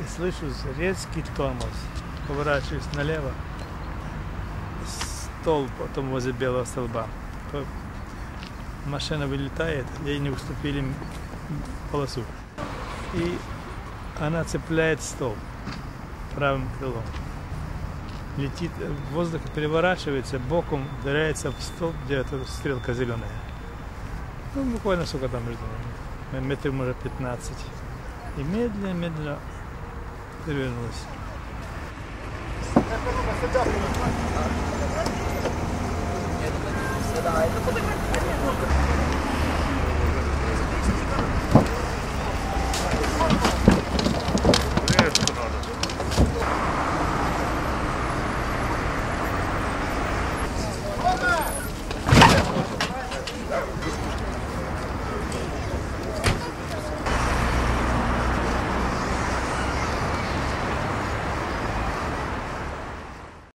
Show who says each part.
Speaker 1: и слышу резкий тормоз. Поворачиваюсь налево. Столб потом возле белого столба. Машина вылетает, ей не уступили полосу. И она цепляет столб правым крылом. Летит э, воздух, переворачивается, боком ударяется в столб, где эта стрелка зеленая. Ну, буквально сколько там между ними? Метров, может, 15. И медленно-медленно перевернулась.